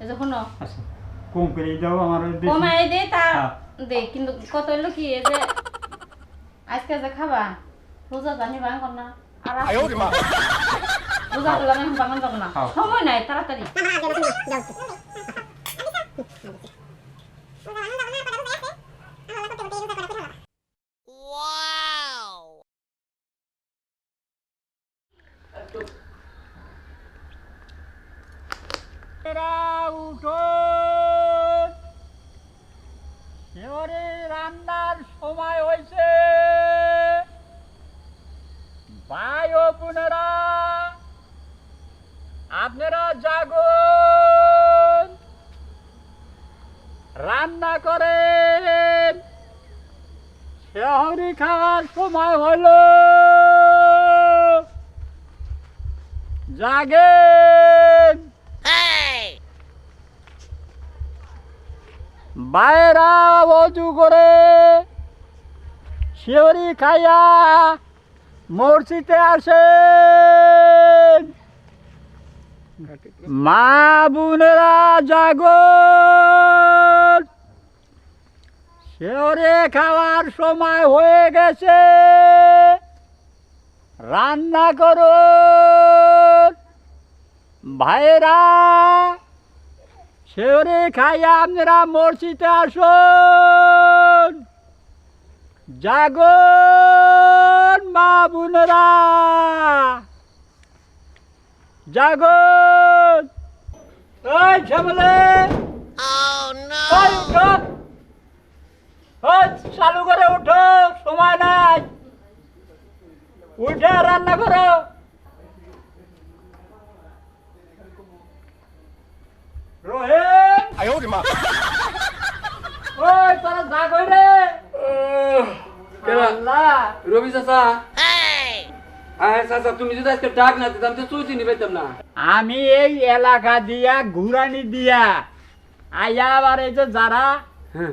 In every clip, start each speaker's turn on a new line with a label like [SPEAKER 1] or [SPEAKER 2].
[SPEAKER 1] এই যে
[SPEAKER 2] আচ্ছা। কম করে দাও আমার
[SPEAKER 1] কমাই দে তা
[SPEAKER 2] হ্যাঁ।
[SPEAKER 1] দে কিন্তু কত হইল কি এই যে আজকে যে খাবা রোজা জানি না আর রোজা যাব না
[SPEAKER 2] হ্যাঁ।
[SPEAKER 1] সময় নাই তাড়াতাড়ি।
[SPEAKER 2] উঠুন। এবারে রান্নার সময় হয়েছে ভাই ও বোনেরা, আপনারা জাগুন। রান্না করেন। শহরে খাওয়ার সময় হলো। জাগেন। বাইরা অজু করে শিওরি খাইয়া মসজিদে আসেন। মা বোনেরা জাগন শিওরে খাওয়ার সময় হয়ে গেছে। রান্না করুন। ভাইরা শেওরে খাইয়া আপনারা মসজিদে আসুন। জাগন মা বোনেরা। জাগন। ওই চালু করে উঠো সময় নাই। উঠে রান্না করো। রোহিত ওই তোরা যা কই রে আল্লাহ।
[SPEAKER 3] রবি চাচা? হ্যাঁ চাচা তুমি যদি আজকে ডাক না দিতাম তো চুইতি নিবাইতাম না।
[SPEAKER 2] আমি এই এলাকা দিয়া ঘুরানি দিয়া আয়া আবার এই যে যারা
[SPEAKER 3] হ্যাঁ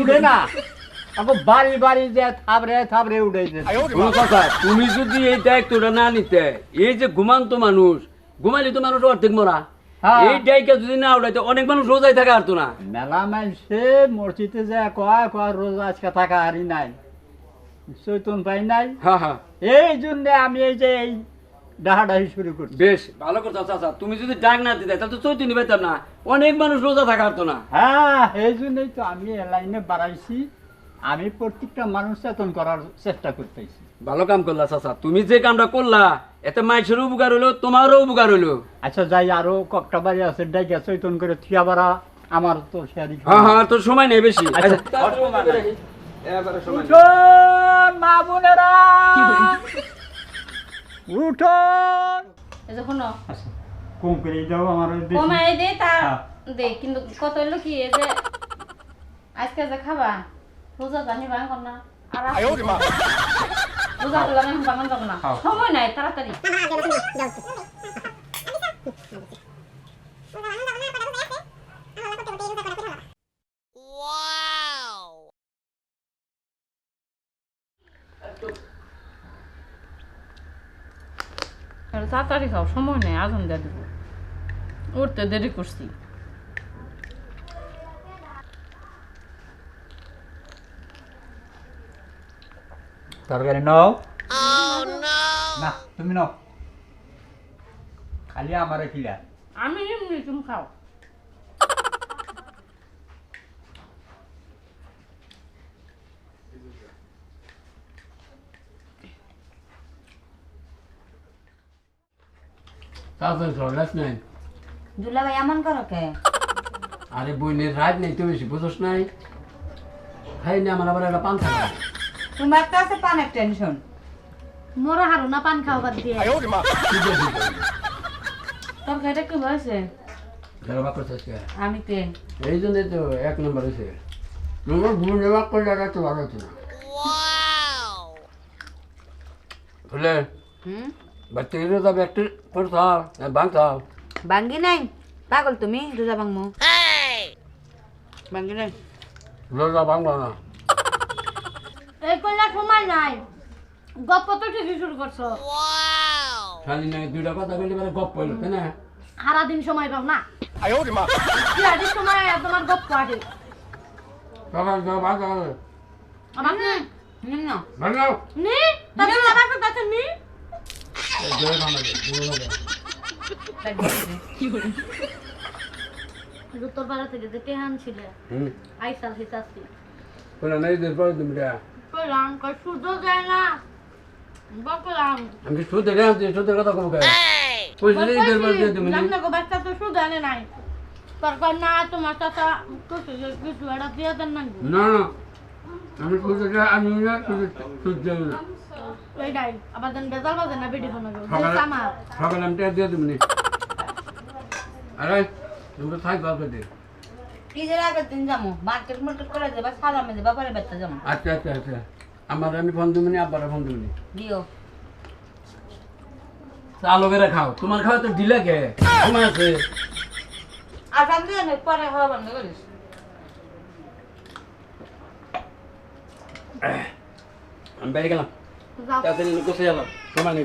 [SPEAKER 2] উঠে না আকৌ বাড়ি বাড়ি যে থাবরে থাবরে উঠে
[SPEAKER 3] তুমি যদি এই দায়িত্বটা না নিতে এই যে ঘুমান্ত মানুষ ঘুমাইলে তো মানুষ অর্ধেক মরা। এই দায়িত্ব যদি না উঠাইতে অনেক মানুষ রোজাই থাকে না।
[SPEAKER 2] মেলা মাইসে মসজিদে যে কয় কয় রোজ আজকে থাকা হারি নাই। চৈতন পাই নাই।
[SPEAKER 3] হ্যাঁ হ্যাঁ।
[SPEAKER 2] এই জন্য আমি এই যে এই ডাহাডাহি শুরু করছি।
[SPEAKER 3] বেশ ভালো কথা চাচা তুমি যদি ডাক না দিতে তাহলে তো চৈতি নিবাইতাম না। অনেক মানুষ রোজা থাকা আর তো না।
[SPEAKER 2] হ্যাঁ এই জন্যই তো আমি এ লাইনে বাড়াইছি। আমি প্রত্যেকটা মানুষ চেতন করার চেষ্টা করতেছি।
[SPEAKER 3] ভালো কাম করলা চাচা তুমি যে কামটা করলা এতে মাইসের উপকার হইল তোমারও উপকার হইল
[SPEAKER 2] আচ্ছা যাই আরও ককটা বাড়ি আছে ডাইকা চৈতন করে থিয়া বাড়া আমার তো শেয়ারি
[SPEAKER 3] হ্যাঁ হ্যাঁ তোর সময় নেই বেশি।
[SPEAKER 2] আচ্ছা,
[SPEAKER 3] আচ্ছা,
[SPEAKER 2] মা বোনেরা! উঠুন!
[SPEAKER 1] এই যে শোনো।
[SPEAKER 2] আচ্ছা কম করে দাও আমার
[SPEAKER 1] কমাই দে তা
[SPEAKER 2] হ্যাঁ।
[SPEAKER 1] দে কিন্তু কত হইল কি এই যে আজকে যে খাবা রোজা জানি বাং কর না আর বাগান যাব না। সময় নাই তাড়াতাড়ি আর তাড়াতাড়ি খাও সময় নেই আগুন দিয়ে দেবো উঠতে দেরি করছি
[SPEAKER 2] তরকারি নাও না তুমি নাও। খালি আমারে খিলা।
[SPEAKER 1] আমি এমনি তুমি খাও।
[SPEAKER 3] চাচা সরলাস নাই?
[SPEAKER 4] দুলাভাই এমন করো কে?
[SPEAKER 3] আরে বইনের রাত নেই তো বেশি বুঝোস নাই? খাই না আমার আবার একটা পান থাকা
[SPEAKER 4] তোমার কাছে পানের টেনশন
[SPEAKER 1] মোরা হারু না পান খাওয়া বাদ দিয়ে। তরকারিটা কি হয়েছে?
[SPEAKER 4] আমি তে
[SPEAKER 3] এই জন্যই তো এক নম্বর হয়েছে। নম্বর ভুল নেওয়া করলে আর তো ভালো হতো না। বুঝলে
[SPEAKER 4] হুম?
[SPEAKER 3] বাচ্চা গিয়ে যাবে একটু করতাম বাংতাম
[SPEAKER 4] বাঙ্গি নাই? পাগল তুমি রোজা বাংমু বাঙ্গি নাই
[SPEAKER 3] রোজা বাংলা না।
[SPEAKER 1] এই করলে সময় নাই। গপ্প তো ঠিকই শুরু করছ।
[SPEAKER 3] স্বাধীন দুইটা কথা বললে গপ পড়ল তাই না?
[SPEAKER 1] সারাদিন সময় পাও না? কি আদিস তোমার তোমার গপ পাঠে
[SPEAKER 3] সকাল সকাল ভাত
[SPEAKER 1] আমার নে
[SPEAKER 4] না
[SPEAKER 3] বানাও
[SPEAKER 1] নে? তাতে আমার তো তাতে নি?
[SPEAKER 3] জয়
[SPEAKER 1] তোর বাড়া থেকে যে টেহান ছিল
[SPEAKER 3] হুম।
[SPEAKER 1] আইসাল হিসাসি
[SPEAKER 3] কোন নাই দে পড়ে তুমি আমি শুধু রে আমি শুধু কথা কব গায় পয়সা নেই দের পড়ে তুমি
[SPEAKER 1] বাচ্চা তো সুদ আনে নাই তোর কই না তোমার চাচা কিছু একটা দিয়ে দেন না
[SPEAKER 3] না আমি শুধু রে আমি না শুধু শুধু না
[SPEAKER 1] এইটাই আবার দেন না বেডি ফোন
[SPEAKER 3] আমি দিয়ে তুমি আরে তুমি তো থাক বাবা দে
[SPEAKER 4] কি আগের দিন যাব মার্কেট মার্কেট করে যাবা সালামে যাবা পরে বেচতে যাব
[SPEAKER 3] আচ্ছা আচ্ছা আচ্ছা। আমার আমি ফোন তুমি আব্বার ফোন
[SPEAKER 4] দিও।
[SPEAKER 3] চালো খাও। তোমার খাওয়া তো দিলে কে? আছে
[SPEAKER 4] আর গান দিয়ে নে, পরে হওয়া বন্ধ করিস।
[SPEAKER 3] আমি বাইরে গেলাম।
[SPEAKER 1] যাও।
[SPEAKER 3] তাড়াতাড়ি কোথায় গেলাম? সময় নেই